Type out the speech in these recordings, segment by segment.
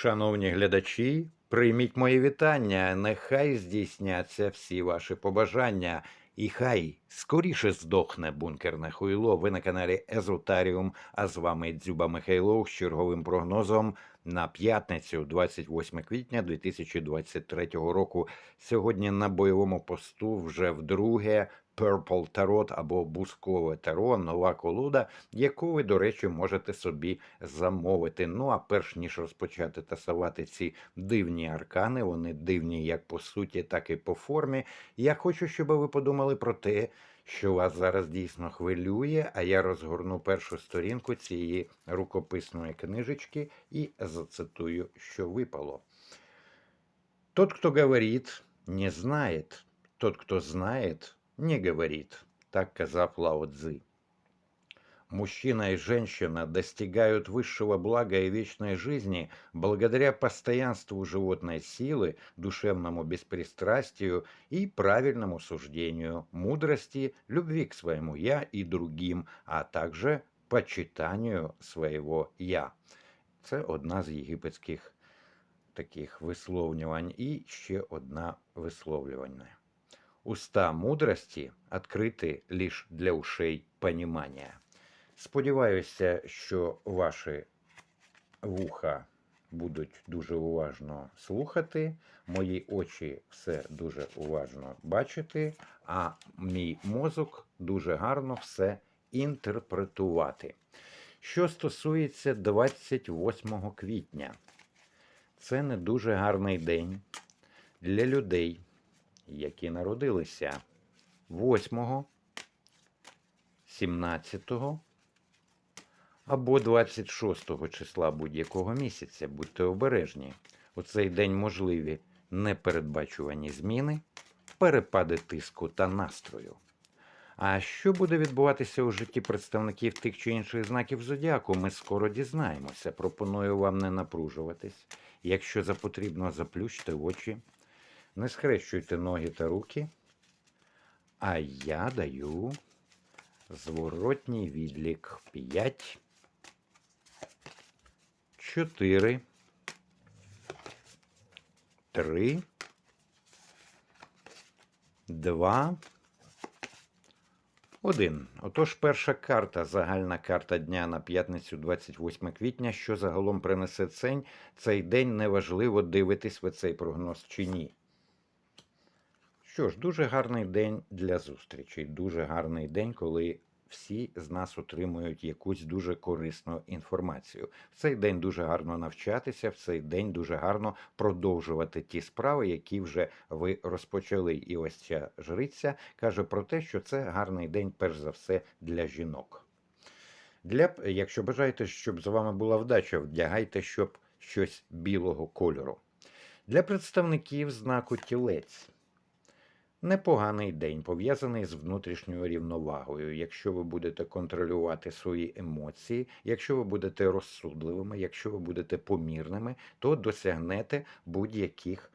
Шановні глядачі, прийміть мої вітання. Нехай здійсняться всі ваші побажання. І хай скоріше здохне бункерне хуйло. Ви на каналі Езотаріум. А з вами Дзюба Михайлов з черговим прогнозом на п'ятницю, 28 квітня 2023 року. Сьогодні на бойовому посту вже вдруге Purple Tarot або Бускове Таро, нова колода, яку ви, до речі, можете собі замовити. Ну а перш ніж розпочати тасувати ці дивні аркани, вони дивні як по суті, так і по формі. Я хочу, щоб ви подумали про те, що вас зараз дійсно хвилює, а я розгорну першу сторінку цієї рукописної книжечки і зацитую, що випало. Тот, кто говорит, не знает. Тот, кто знает, не говорит. Так казав Лао Цзы. Мужчина и женщина достигают высшего блага и вечной жизни благодаря постоянству животной силы, душевному беспристрастию и правильному суждению, мудрости, любви к своему «я» и другим, а также почитанию своего «я». Це одна з єгипетських таких висловлювань. І ще одна висловлювання. Уста мудрості відкриті лише для ушей понімання. Сподіваюся, що ваші вуха будуть дуже уважно слухати, мої очі все дуже уважно бачити, а мій мозок дуже гарно все інтерпретувати. Що стосується 28 квітня, це не дуже гарний день для людей, які народилися 8, 17 або 26 числа будь-якого місяця. Будьте обережні. У цей день можливі непередбачувані зміни, перепади тиску та настрою. А що буде відбуватися у житті представників тих чи інших знаків зодіаку, ми скоро дізнаємося. Пропоную вам не напружуватись. Якщо за потрібно, заплющте очі, не схрещуйте ноги та руки. А я даю зворотній відлік 5, 4, 3, 2, один. Отож, перша карта, загальна карта дня на п'ятницю 28 квітня, що загалом принесе цей день неважливо, дивитесь ви цей прогноз чи ні. Що ж, дуже гарний день для зустрічей, дуже гарний день, коли всі з нас отримують якусь дуже корисну інформацію. В цей день дуже гарно навчатися, в цей день дуже гарно продовжувати ті справи, які вже ви розпочали. І ось ця жриця каже про те, що це гарний день, перш за все, для жінок. Для, якщо бажаєте, щоб з вами була вдача, вдягайте щоб щось білого кольору. Для представників знаку тілець. Непоганий день, пов'язаний з внутрішньою рівновагою. Якщо ви будете контролювати свої емоції, якщо ви будете розсудливими, якщо ви будете помірними, то досягнете будь-яких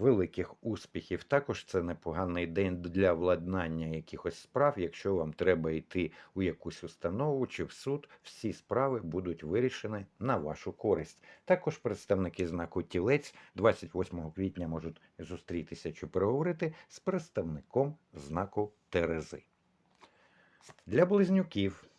великих успіхів. Також це непоганий день для владнання якихось справ. Якщо вам треба йти у якусь установу чи в суд, всі справи будуть вирішені на вашу користь. Також представники знаку тілець 28 квітня можуть зустрітися чи переговорити з представником знаку Терези. Для близнюків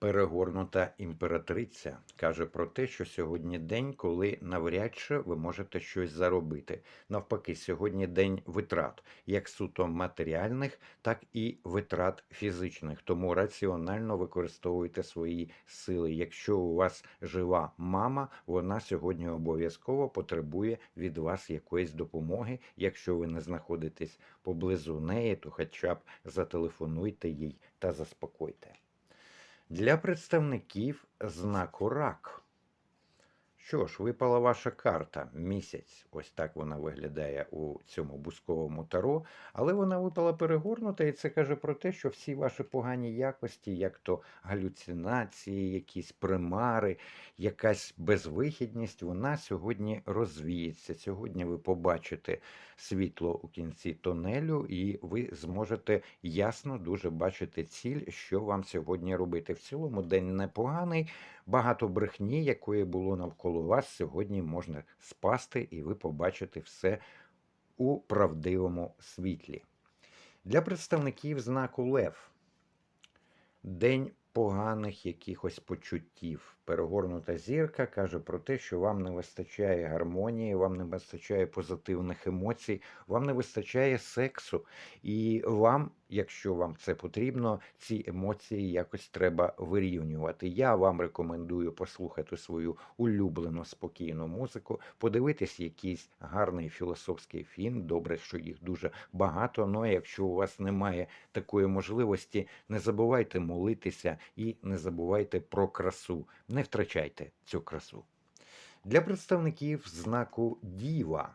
перегорнута імператриця каже про те, що сьогодні день, коли навряд чи ви можете щось заробити. Навпаки, сьогодні день витрат, як суто матеріальних, так і витрат фізичних. Тому раціонально використовуйте свої сили. Якщо у вас жива мама, вона сьогодні обов'язково потребує від вас якоїсь допомоги. Якщо ви не знаходитесь поблизу неї, то хоча б зателефонуйте їй та заспокойте. Для представників знаку рак. Що ж, випала ваша карта місяць. Ось так вона виглядає у цьому бусковому таро, але вона випала перегорнута, і це каже про те, що всі ваші погані якості, як то галюцинації, якісь примари, якась безвихідність, вона сьогодні розвіється. Сьогодні ви побачите світло у кінці тунелю, і ви зможете ясно дуже бачити ціль, що вам сьогодні робити. В цілому день непоганий. багато брехні, якої було навколо вас, сьогодні можна спасти, і ви побачите все у правдивому світлі. Для представників знаку Лев день поганих якихось почуттів. Перегорнута зірка каже про те, що вам не вистачає гармонії, вам не вистачає позитивних емоцій, вам не вистачає сексу, і вам, якщо вам це потрібно, ці емоції якось треба вирівнювати. Я вам рекомендую послухати свою улюблену спокійну музику, подивитись якийсь гарний філософський фільм. Добре, що їх дуже багато. Ну а якщо у вас немає такої можливості, не забувайте молитися і не забувайте про красу. Не втрачайте цю красу. Для представників знаку Діва.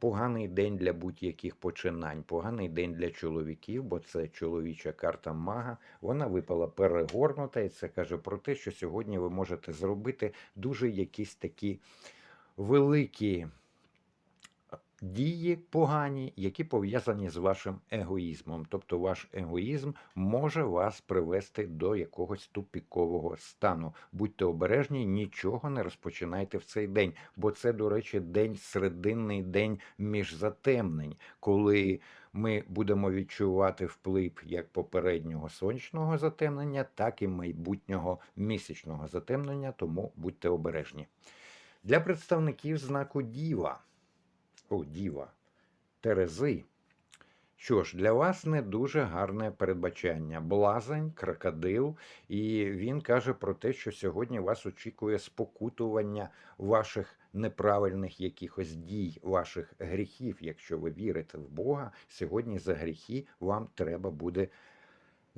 Поганий день для будь-яких починань, поганий день для чоловіків, бо це чоловіча карта мага. Вона випала перегорнута, і це каже про те, що сьогодні ви можете зробити дуже якісь такі великі дії погані, які пов'язані з вашим егоїзмом. Тобто ваш егоїзм може вас привести до якогось тупікового стану. Будьте обережні, нічого не розпочинайте в цей день, бо це, до речі, день серединний день між затемнень, коли ми будемо відчувати вплив як попереднього сонячного затемнення, так і майбутнього місячного затемнення, тому будьте обережні. Для представників знаку Діва о, діва, Терези. Що ж, для вас не дуже гарне передбачання. Блазень, крокодил, і він каже про те, що сьогодні вас очікує спокутування ваших неправильних якихось дій, ваших гріхів. Якщо ви вірите в Бога, сьогодні за гріхи вам треба буде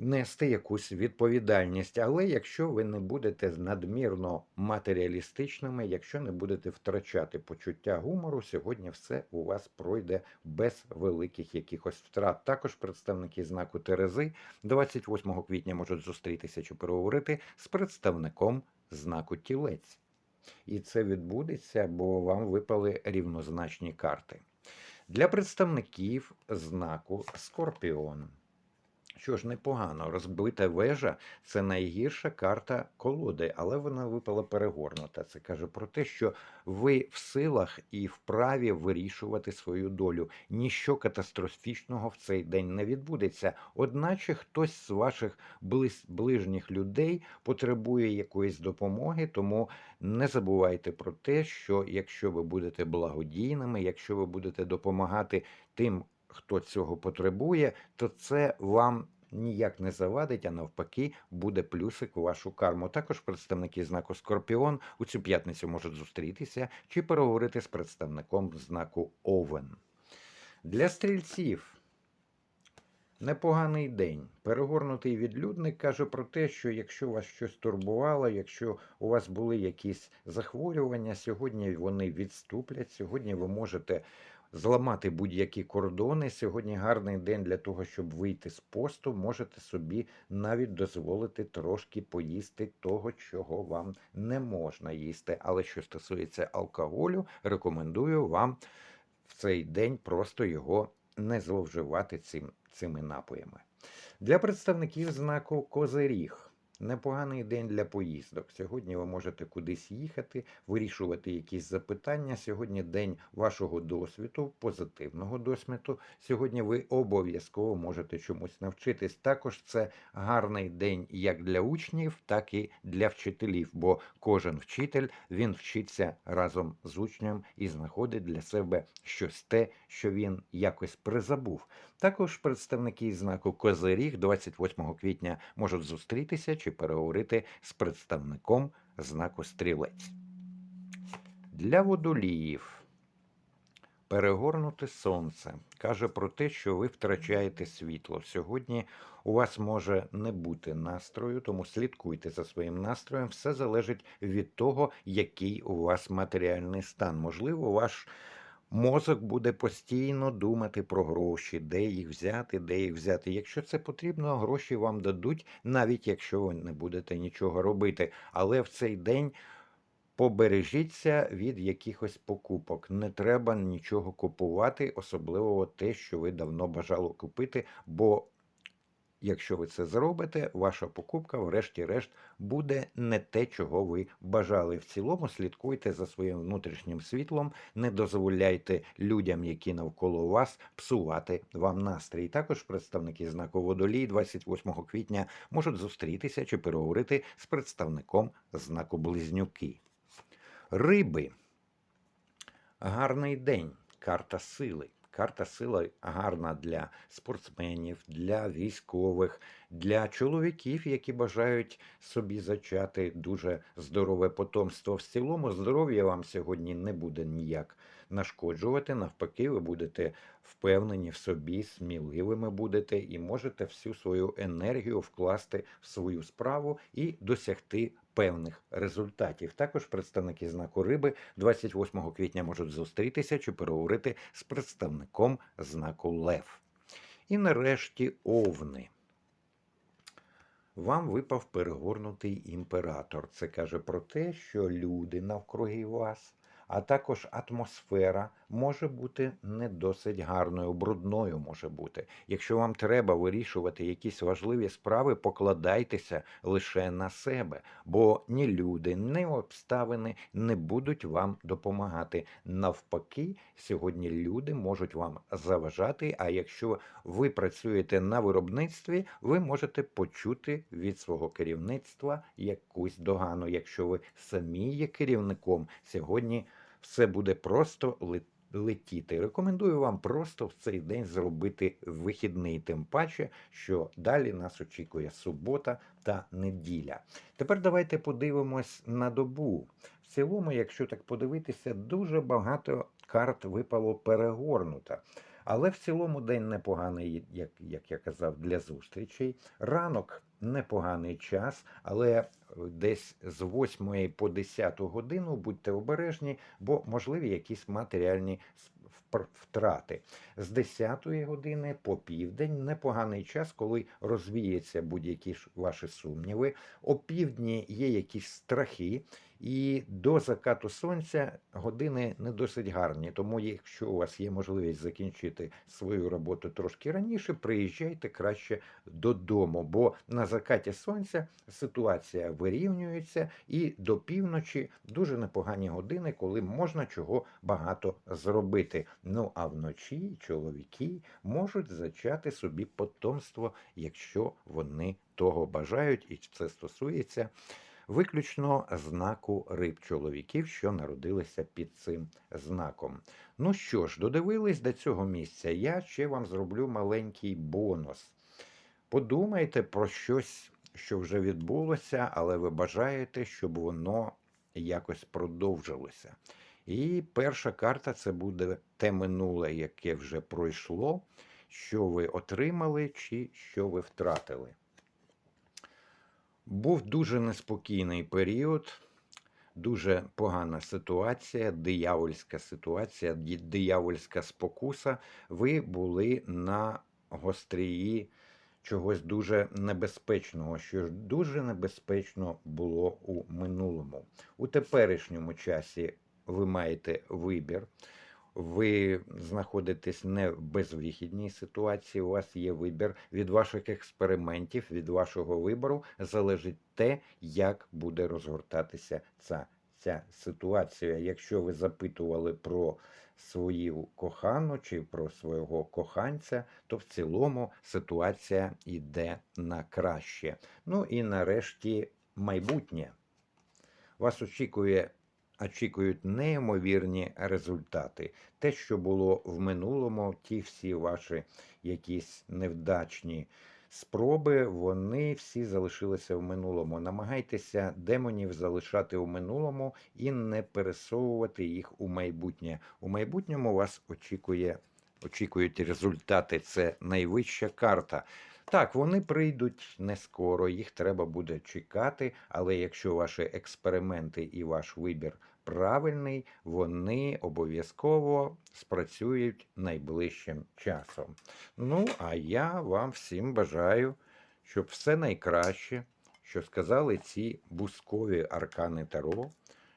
нести якусь відповідальність. Але якщо ви не будете надмірно матеріалістичними, якщо не будете втрачати почуття гумору, сьогодні все у вас пройде без великих якихось втрат. Також представники знаку Терези 28 квітня можуть зустрітися чи переговорити з представником знаку Тілець. І це відбудеться, бо вам випали рівнозначні карти. Для представників знаку Скорпіон. Що ж, непогано, розбита вежа це найгірша карта колоди, але вона випала перегорнута. Це каже про те, що ви в силах і вправі вирішувати свою долю. Ніщо катастрофічного в цей день не відбудеться. Одначе хтось з ваших ближніх людей потребує якоїсь допомоги, тому не забувайте про те, що якщо ви будете благодійними, якщо ви будете допомагати тим, хто цього потребує, то це вам ніяк не завадить, а навпаки, буде плюсик у вашу карму. Також представники знаку Скорпіон у цю п'ятницю можуть зустрітися чи переговорити з представником знаку Овен. Для стрільців. Непоганий день. Перегорнутий відлюдник каже про те, що якщо вас щось турбувало, якщо у вас були якісь захворювання, сьогодні вони відступлять. Сьогодні ви можете зламати будь-які кордони. Сьогодні гарний день для того, щоб вийти з посту. Можете собі навіть дозволити трошки поїсти того, чого вам не можна їсти. Але що стосується алкоголю, рекомендую вам в цей день просто його не зловживати цим, цими напоями. Для представників знаку Козиріг. Непоганий день для поїздок. Сьогодні ви можете кудись їхати, вирішувати якісь запитання. Сьогодні день вашого досвіду, позитивного досвіду. Сьогодні ви обов'язково можете чомусь навчитись. Також це гарний день як для учнів, так і для вчителів, бо кожен вчитель він вчиться разом з учнем і знаходить для себе щось те, що він якось призабув. Також представники знаку Козиріг 28 квітня можуть зустрітися чи переговорити з представником знаку Стрілець. Для водоліїв перегорнуте сонце каже про те, що ви втрачаєте світло. Сьогодні у вас може не бути настрою, тому слідкуйте за своїм настроєм. Все залежить від того, який у вас матеріальний стан. Можливо, ваш Мозок буде постійно думати про гроші, де їх взяти, де їх взяти. Якщо це потрібно, гроші вам дадуть, навіть якщо ви не будете нічого робити. Але в цей день побережіться від якихось покупок. Не треба нічого купувати, особливо те, що ви давно бажали купити, бо якщо ви це зробите, ваша покупка, врешті-решт, буде не те, чого ви бажали. В цілому слідкуйте за своїм внутрішнім світлом, не дозволяйте людям, які навколо вас, псувати вам настрій. Також представники знаку водолій 28 квітня можуть зустрітися чи переговорити з представником знаку близнюки. Риби. Гарний день. Карта сили. Карта сили гарна для спортсменів, для військових, для чоловіків, які бажають собі зачати дуже здорове потомство. В цілому здоров'я вам сьогодні не буде ніяк нашкоджувати. Навпаки, ви будете впевнені в собі, сміливими будете і можете всю свою енергію вкласти в свою справу і досягти певних результатів. Також представники знаку риби 28 квітня можуть зустрітися чи переговорити з представником знаку Лев. І нарешті овни. Вам випав перегорнутий імператор. Це каже про те, що люди навкруги вас, а також атмосфера може бути не досить гарною, брудною може бути. Якщо вам треба вирішувати якісь важливі справи, покладайтеся лише на себе, бо ні люди, ні обставини не будуть вам допомагати. Навпаки, сьогодні люди можуть вам заважати. А якщо ви працюєте на виробництві, ви можете почути від свого керівництва якусь догану. Якщо ви самі є керівником, сьогодні все буде просто летіти летіти. Рекомендую вам просто в цей день зробити вихідний, тим паче, що далі нас очікує субота та неділя. Тепер давайте подивимось на добу. В цілому, якщо так подивитися, дуже багато карт випало перегорнута. Але в цілому день непоганий, як, як я казав, для зустрічей. Ранок непоганий час, але десь з 8 по 10 годину будьте обережні, бо можливі якісь матеріальні втрати. З 10 години по південь непоганий час, коли розвіються будь-які ваші сумніви. О півдні є якісь страхи, і до закату сонця години не досить гарні. Тому, якщо у вас є можливість закінчити свою роботу трошки раніше, приїжджайте краще додому, бо на закаті сонця ситуація вирівнюється, і до півночі дуже непогані години, коли можна чого багато зробити. Ну а вночі чоловіки можуть зачати собі потомство, якщо вони того бажають, і це стосується виключно знаку риб чоловіків, що народилися під цим знаком. Ну що ж, додивились до цього місця. Я ще вам зроблю маленький бонус. Подумайте про щось, що вже відбулося, але ви бажаєте, щоб воно якось продовжилося. І перша карта це буде те минуле, яке вже пройшло, що ви отримали чи що ви втратили. Був дуже неспокійний період, дуже погана ситуація, диявольська ситуація, диявольська спокуса. Ви були на гострії чогось дуже небезпечного, що дуже небезпечно було у минулому. У теперішньому часі ви маєте вибір. Ви знаходитесь не в безвихідній ситуації. У вас є вибір від ваших експериментів, від вашого вибору залежить те, як буде розгортатися ця, ця ситуація. Якщо ви запитували про свою кохану чи про свого коханця, то в цілому ситуація йде на краще. Ну і нарешті майбутнє. Вас очікує очікують неймовірні результати. Те, що було в минулому, ті всі ваші якісь невдачні спроби, вони всі залишилися в минулому. Намагайтеся демонів залишати у минулому і не пересовувати їх у майбутнє. У майбутньому вас очікує. Очікують результати, це найвища карта. Так, вони прийдуть не скоро, їх треба буде чекати, але якщо ваші експерименти і ваш вибір правильний, вони обов'язково спрацюють найближчим часом. Ну, а я вам всім бажаю, щоб все найкраще, що сказали ці бускові аркани Таро,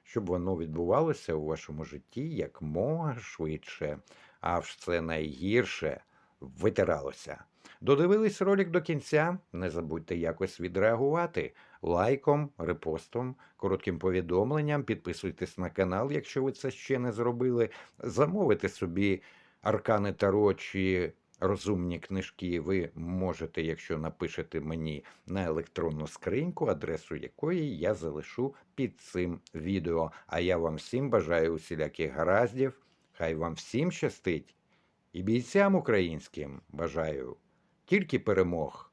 щоб воно відбувалося у вашому житті якмога швидше, а все найгірше витиралося. Додивились ролик до кінця? Не забудьте якось відреагувати лайком, репостом, коротким повідомленням. Підписуйтесь на канал, якщо ви це ще не зробили. Замовити собі аркани Таро чи розумні книжки. Ви можете, якщо напишете мені на електронну скриньку, адресу якої я залишу під цим відео. А я вам всім бажаю усіляких гараздів. Хай вам всім щастить. І бійцям українським бажаю тільки перемог.